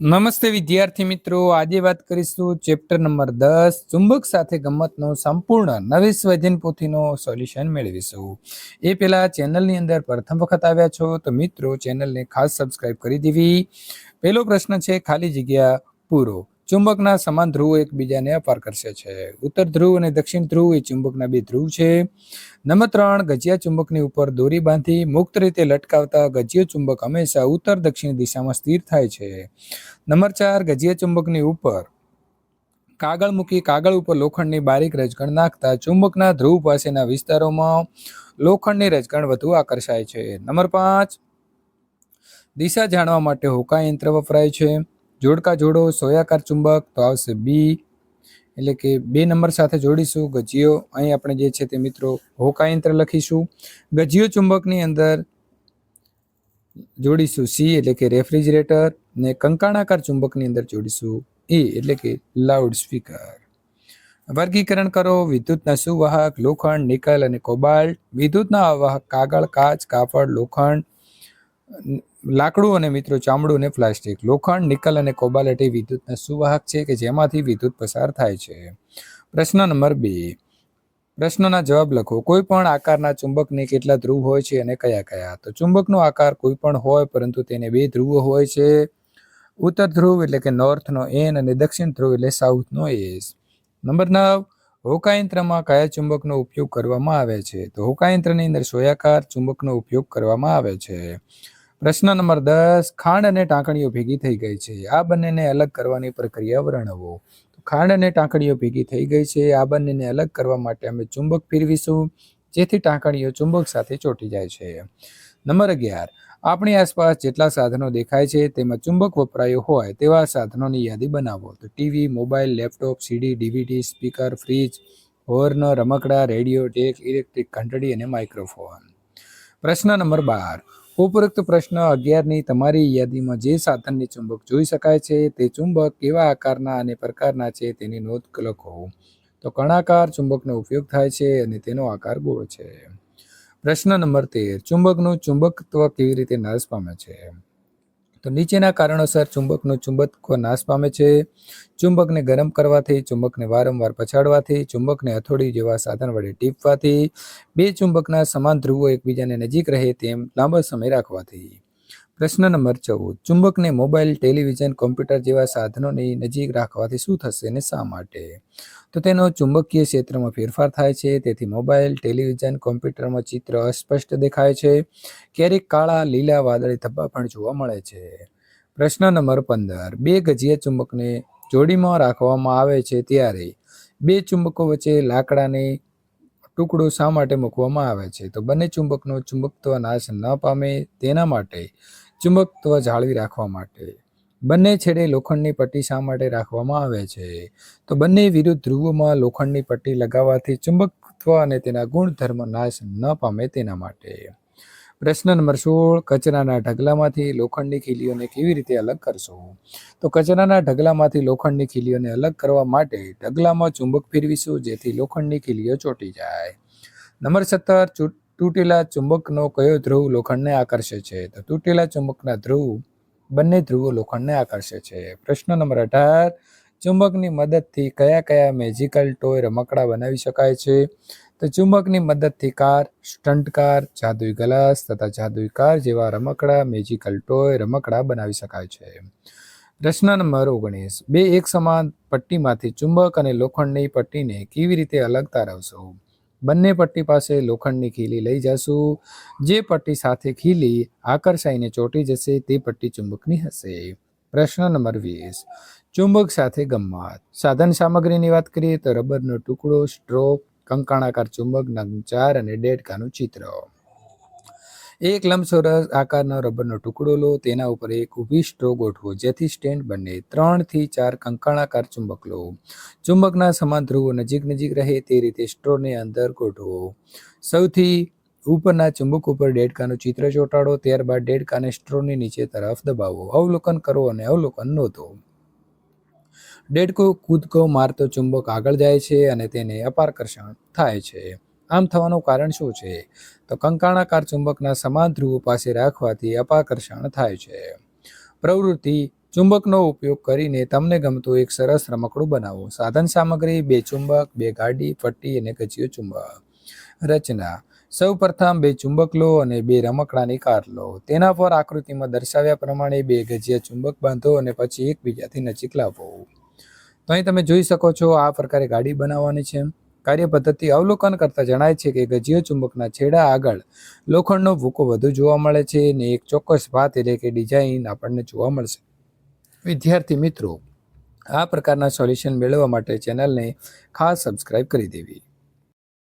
નમસ્તે વિદ્યાર્થી મિત્રો, આજે વાત કરીશું ચેપ્ટર નંબર દસ, ચુંબક સાથે ગમતનો સંપૂર્ણ નવી સ્વજન પોથીનો સોલ્યુશન મેળવીશું. એ પહેલાં ચેનલની અંદર પ્રથમ વખત આવ્યા છો તો મિત્રો, ચેનલને ખાસ સબસ્ક્રાઇબ કરી દેવી. પહેલો પ્રશ્ન છે, ખાલી જગ્યા પૂરો. ચુંબકના સમાન ધ્રુવો એકબીજાને અપાર કરશે છે. ઉત્તર ધ્રુવ અને દક્ષિણ ધ્રુવ એ ચુંબકના બે ધ્રુવ છે. નંબર ત્રણ, ગજિયા ચુંબકની ઉપર દોરી બાંધી મુક્ત રીતે લટકાવતા ગજિયો ચુંબક હંમેશા ઉત્તર દક્ષિણ દિશામાં સ્થિર થાય છે. નંબર ચાર, ગજિયા ચુંબકની ઉપર કાગળ મૂકી કાગળ ઉપર લોખંડની બારીક રજકણ નાખતા ચુંબકના ધ્રુવ પાસેના વિસ્તારોમાં લોખંડની રજકણ વધુ આકર્ષાય છે. નંબર પાંચ, દિશા જાણવા માટે હોકા યંત્ર વપરાય છે. જોડકા જોડો, સોયાકાર ચુંબક તો આવશે બી એટલે કે બે નંબર સાથે જોડીશું. ગજિયો, અહીં આપણે જે છે તે મિત્રો હોકા યંત્ર લખીશું. ગજિયો ચુંબકની અંદર જોડીશું સી એટલે કે રેફ્રિજરેટર, ને કંકાણાકાર ચુંબકની અંદર જોડીશું એ એટલે કે લાઉડ સ્પીકર વર્ગીકરણ કરો. વિદ્યુતના સુવાહક, લોખંડ, નિકલ અને કોબાલ્ટ. વિદ્યુતના અવાહક, કાગળ, કાચ, કાપડ, લોખંડ લાકડું અને મિત્રો ચામડું અને પ્લાસ્ટિક, લોખંડ, નિકલ અને કોબાલ્ટ એ વિદ્યુતના સુવાહક છે કે જેમાંથી વિદ્યુત પસાર થાય છે? પ્રશ્ન નંબર બે. પ્રશ્નના જવાબ લખો. કોઈ પણ આકારના ચુંબકને કેટલા ધ્રુવ હોય છે અને કયા કયા? તો ચુંબકનો આકાર કોઈ પણ હોય, પરંતુ તેને બે ધ્રુવ હોય છે. ઉત્તર ધ્રુવ એટલે કે નોર્થનો એન અને દક્ષિણ ધ્રુવ એટલે સાઉથનો એસ. નંબર નવ. હોકાયંત્રમાં કયા ચુંબકનો ઉપયોગ કરવામાં આવે છે? તો હોકાયંત્રની અંદર સોયાકાર ચુંબકનો ઉપયોગ કરવામાં આવે છે. પ્રશ્ન નંબર દસ, ખાંડ અને ટાંકણીઓ ભેગી થઈ ગઈ છે. આ બંનેને અલગ કરવાની પ્રક્રિયા વર્ણવો. ખાંડ અને ટાંકણીઓ ભેગી થઈ ગઈ છે. આ બંનેને અલગ કરવા માટે અમે ચુંબક ફેરવીશું, જેથી ટાંકણીઓ ચુંબક સાથે ચોંટી જાય છે. નંબર અગિયાર, આપણી આસપાસ જેટલા સાધનો દેખાય છે તેમાં ચુંબક વપરાયો હોય તેવા સાધનોની યાદી બનાવો. તો TV, mobile, laptop, CD, DVD, speaker, fridge, horn, રમકડા, રેડિયો, ટેક, ઇલેક્ટ્રિક ઘંટડી અને માઇક્રોફોન. પ્રશ્ન નંબર બાર ઉપરોક્ત પ્રશ્ન અગિયારની તમારી યાદીમાં જે સાધનની ચુંબક જોઈ શકાય છે, તે ચુંબક કેવા આકારના અને પ્રકારના છે તેની નોંધ લખો. તો કણાકાર ચુંબકનો ઉપયોગ થાય છે અને તેનો આકાર ગોળ છે. પ્રશ્ન નંબર તેર. ચુંબકનું ચુંબકત્વ કેવી રીતે નાશ પામે છે? તો નીચેના કારણોસર ચુંબકનું ચુંબકત્વ નાશ પામે છે. ચુંબકને ગરમ કરવાથી, ચુંબકને વારંવાર પછાડવાથી, ચુંબકને હથોડી જેવા સાધન વડે ટીપવાથી, બે ચુંબકના સમાન ધ્રુવો એકબીજાને નજીક રહે તેમ લાંબો સમય રાખવાથી. પ્રશ્ન નંબર ચૌદ. ચુંબકને મોબાઈલ, ટેલિવિઝન, કોમ્પ્યુટર જેવા સાધનોની નજીક રાખવાથી શું થશે અને શા માટે? તો તેનો ચુંબકીય ક્ષેત્રમાં ફેરફાર થાય છે. તેથી મોબાઈલ, ટેલિવિઝન, કોમ્પ્યુટરમાં ચિત્ર અસ્પષ્ટ દેખાય છે. ક્યારેક કાળા, લીલા વાદળી ધબ્બા પણ જોવા મળે છે. પ્રશ્ન નંબર પંદર. બે ગજીય ચુંબકને જોડીમાં રાખવામાં આવે છે ત્યારે બે ચુંબકો વચ્ચે લાકડાની ટુકડો શા માટે મૂકવામાં આવે છે? તો બંને ચુંબકનો ચુંબકત્વ નાશ ન પામે તેના માટે ચુંબકત્વ જાળવી રાખવા માટે. બંને છેડે લોખંડની પટ્ટી શા માટે રાખવામાં આવે છે? તો બંને વિરુદ્ધ ધ્રુવોમાં લોખંડની પટ્ટી લગાવવાથી ચુંબકત્વ અને તેના ગુણધર્મ નાશ ન પામે તેના માટે. પ્રશ્ન નંબર સોળ, કચરાના ઢગલામાંથી લોખંડની ખીલીઓને કેવી રીતે અલગ કરશો? તો કચરાના ઢગલામાંથી લોખંડની ખીલીઓને અલગ કરવા માટે ઢગલામાં ચુંબક ફેરવીશું જેથી લોખંડની ખીલીઓ ચોંટી જાય. નંબર સત્તર તૂટેલા ચુંબકનો કયો ધ્રુવ લોખંડને આકર્ષે છે? તો તૂટેલા ચુંબકના ધ્રુવ બંને ધ્રુવો લોખંડને આકર્ષે છે. પ્રશ્ન નંબર અઢાર, ચુંબકની મદદથી કયા કયા મેજિકલ ટોય રમકડા બનાવી શકાય છે? તો ચુંબકની મદદથી કાર સ્ટન્ટ કાર જાદુઈ ગ્લાસ તથા જાદુઈ કાર જેવા રમકડા મેજિકલ ટોય રમકડા બનાવી શકાય છે. પ્રશ્ન નંબર ઓગણીસ, બે એક સમાન પટ્ટીમાંથી ચુંબક અને લોખંડની પટ્ટીને કેવી રીતે અલગ તારવશો બંને પટ્ટી પાસે લોખંડની ખીલી લઈ જશું. જે પટ્ટી સાથે ખીલી આકર્ષાઈને ચોંટી જશે, તે પટ્ટી ચુંબકની હશે. પ્રશ્ન નંબર વીસ. ચુંબક સાથે ગમ્મત સાધન સામગ્રીની વાત કરીએ તો રબરનો ટુકડો, સ્ટ્રોક, કંકાણાકાર ચુંબક નંગ ચાર અને ડેડકાનું ચિત્ર. એક લંબચોરસ આકારનો રબરનો ટુકડો લો, તેના ઉપર એક ઊભી સ્ટ્રો ગોઠવો, જેથી સ્ટેન્ડ બને ત્રણથી ચાર કંકાણાકાર ચુંબક લો. ચુંબકના સમાન ધ્રુવો નજીક નજીક રહે તે રીતે સ્ટ્રોને અંદર ગોઠવો. સૌથી ઉપરના ચુંબક ઉપર ડેડકાનું ચિત્ર ચોંટાડો, ત્યારબાદ ડેડકાને સ્ટ્રોની નીચે તરફ દબાવો. અવલોકન કરો અને અવલોકન નોંધો. ડેડકો કૂદકો મારતો ચુંબક આગળ જાય છે અને તેને અપારકર્ષણ થાય છે. આમ થવાનું કારણ શું છે? તો કંકાણાકાર ચુંબકના સમાન ધ્રુવો પાસે રાખવાથી અપાકર્ષણ થાય છે. પ્રવૃત્તિ, ચુંબકનો ઉપયોગ કરીને તમને ગમતું એક સરસ રમકડું બનાવો. સાધન સામગ્રી, બે ચુંબક, બે ગાડી, પટ્ટી અને ગજિયો ચુંબક. રચના, સૌ પ્રથમ બે ચુંબક લો અને બે રમકડાની કાર લો. તેના પર આકૃતિમાં દર્શાવ્યા પ્રમાણે બે ગજિયા ચુંબક બાંધો અને પછી એકબીજાથી નજીક લાવો. તો અહીં તમે જોઈ શકો છો આ પ્રકારે ગાડી બનાવવાની છે. કાર્ય પદ્ધતિ અવલોકન કરતા જણાય છે કે ગજીય ચુંબકના છેડા આગળ લોખંડનો ભૂકો વધુ જોવા મળે છે અને એક ચોક્કસ ભાત એટલે કે ડિઝાઇન આપણને જોવા મળશે. વિદ્યાર્થી મિત્રો, આ પ્રકારના સોલ્યુશન મેળવવા માટે ચેનલને ખાસ સબસ્ક્રાઇબ કરી દેવી.